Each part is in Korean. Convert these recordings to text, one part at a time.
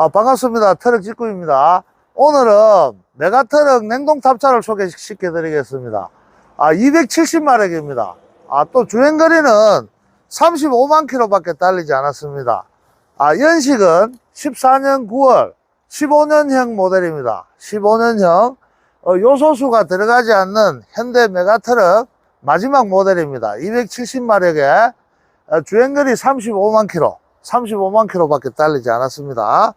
아, 반갑습니다. 트럭 직구입니다. 오늘은 메가트럭 냉동 탑차를 소개시켜 드리겠습니다. 아, 270마력입니다. 아, 또 주행거리는 35만 킬로 밖에 달리지 않았습니다. 아, 연식은 14년 9월 15년형 모델입니다. 15년형 어, 요소수가 들어가지 않는 현대 메가트럭 마지막 모델입니다. 270마력에 어, 주행거리 35만 킬로, 35만 킬로밖에 달리지 않았습니다.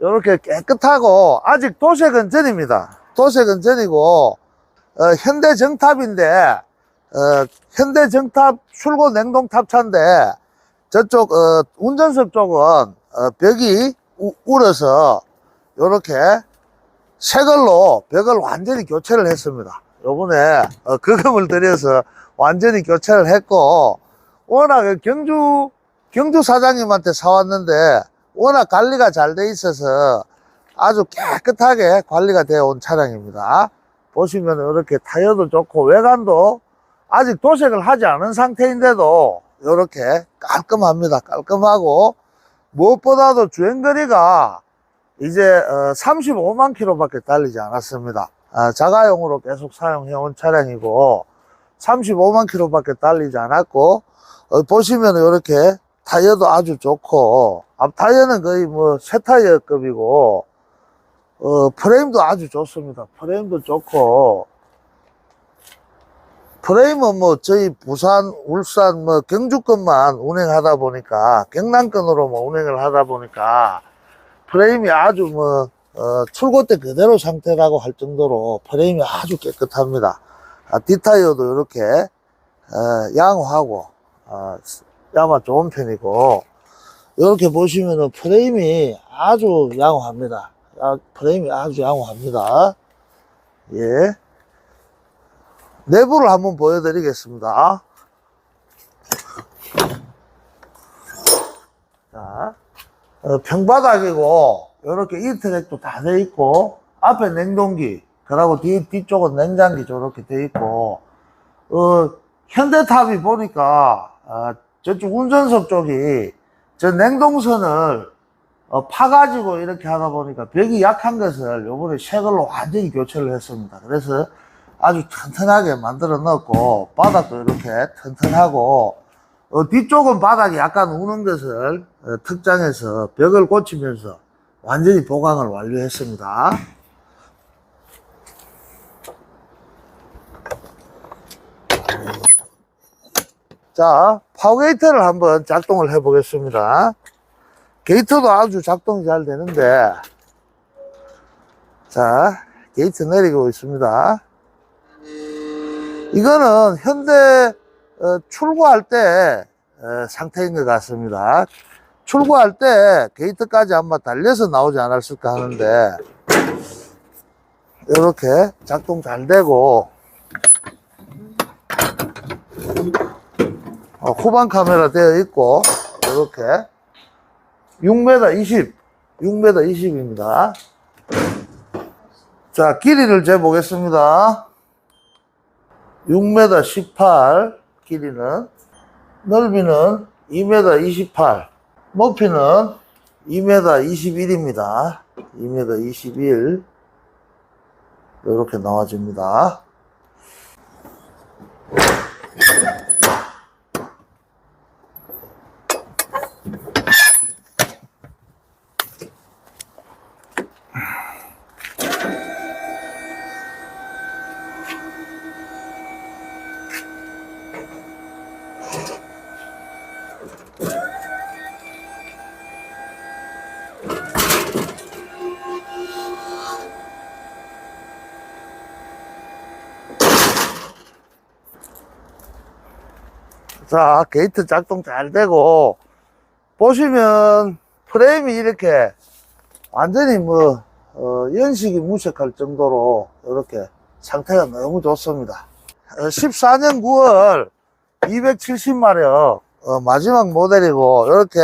이렇게 깨끗하고 아직 도색은 전입니다. 도색은 전이고 어, 현대 정탑인데 어, 현대 정탑 출고 냉동 탑차인데 저쪽 어, 운전석 쪽은 어, 벽이 우, 울어서 이렇게 새 걸로 벽을 완전히 교체를 했습니다. 요번에 어, 거금을 들여서 완전히 교체를 했고 워낙 그 경주 경주 사장님한테 사왔는데 워낙 관리가 잘 돼 있어서 아주 깨끗하게 관리가 되어 온 차량입니다. 보시면 이렇게 타이어도 좋고 외관도 아직 도색을 하지 않은 상태인데도 이렇게 깔끔합니다. 깔끔하고 무엇보다도 주행거리가 이제 35만 킬로밖에 달리지 않았습니다. 아, 자가용으로 계속 사용해온 차량이고 35만 킬로밖에 달리지 않았고 어, 보시면 이렇게 타이어도 아주 좋고 앞 타이어는 거의 뭐 새 타이어급이고 어, 프레임도 아주 좋습니다. 프레임도 좋고 프레임은 뭐 저희 부산, 울산, 뭐 경주권만 운행하다 보니까 경남권으로 뭐 운행을 하다 보니까 프레임이 아주 뭐 어, 출고 때 그대로 상태라고 할 정도로 프레임이 아주 깨끗합니다. 아, 뒷타이어도 이렇게 어, 양호하고 어, 야마 좋은 편이고 이렇게 보시면은 프레임이 아주 양호합니다. 아, 프레임이 아주 양호합니다. 예. 내부를 한번 보여드리겠습니다. 자, 어, 평바닥이고 이렇게 이트랙도 다 돼 있고 앞에 냉동기 그리고 뒤 뒤쪽은 냉장기 저렇게 돼 있고 어, 현대탑이 보니까 아, 저쪽 운전석 쪽이 저 냉동선을 어, 파가지고 이렇게 하다 보니까 벽이 약한 것을 요번에 새 걸로 완전히 교체를 했습니다. 그래서 아주 튼튼하게 만들어 넣었고 바닥도 이렇게 튼튼하고 어, 뒤쪽은 바닥이 약간 우는 것을 어, 특장해서 벽을 고치면서 완전히 보강을 완료했습니다. 자, 파워 게이트를 한번 작동을 해 보겠습니다. 게이트도 아주 작동이 잘 되는데, 자, 게이트 내리고 있습니다. 이거는 현대 어, 출고할 때 어, 상태인 것 같습니다. 출고할 때 게이트까지 아마 달려서 나오지 않았을까 하는데, 이렇게 작동 잘 되고, 후방 카메라 되어 있고 이렇게. 6m 20 6m 20입니다. 자 길이를 재보겠습니다. 6m 18 길이는. 넓이는 2m 28 높이는 2m 21입니다. 2m 21 이렇게 나와집니다 자, 게이트 작동 잘 되고, 보시면 프레임이 이렇게 완전히 뭐, 어, 연식이 무색할 정도로 이렇게 상태가 너무 좋습니다. 어, 14년 9월 270마력, 어, 마지막 모델이고, 이렇게,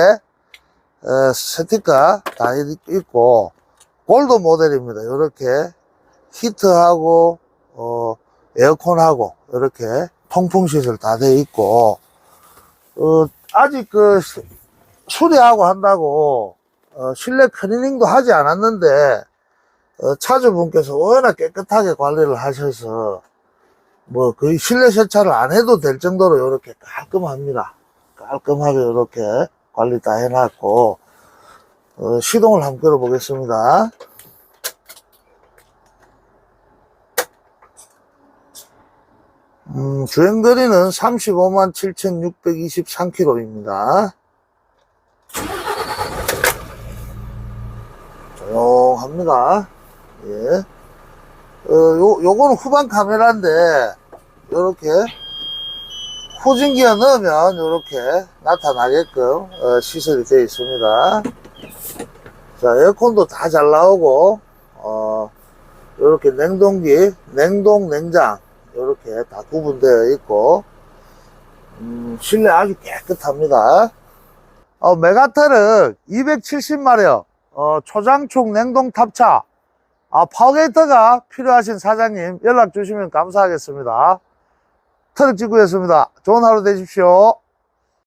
어, 스티커 다 있고, 골드 모델입니다. 이렇게 히트하고, 어, 에어컨하고, 이렇게 통풍 시설 다 돼 있고, 어, 아직 그 수- 수리하고 한다고 어, 실내 클리닝도 하지 않았는데, 어, 차주분께서 워낙 깨끗하게 관리를 하셔서, 뭐, 거의 실내 세차를 안 해도 될 정도로 이렇게 깔끔합니다. 깔끔하게 이렇게 관리 다 해놨고, 어, 시동을 한번 끌어보겠습니다. 음, 주행거리는 35만 7,623km입니다. 조용합니다. 예. 어, 요, 요거는 후방 카메라인데, 요렇게, 후진기어 넣으면 요렇게 나타나게끔, 어, 시설이 되어 있습니다. 자, 에어컨도 다 잘 나오고, 어, 요렇게 냉동기, 냉동, 냉장, 요렇게 다 구분되어 있고, 음, 실내 아주 깨끗합니다. 어, 메가트럭 270마력, 어, 초장축 냉동 탑차, 아, 파워게이터가 필요하신 사장님 연락 주시면 감사하겠습니다. 트럭 지구였습니다. 좋은 하루 되십시오.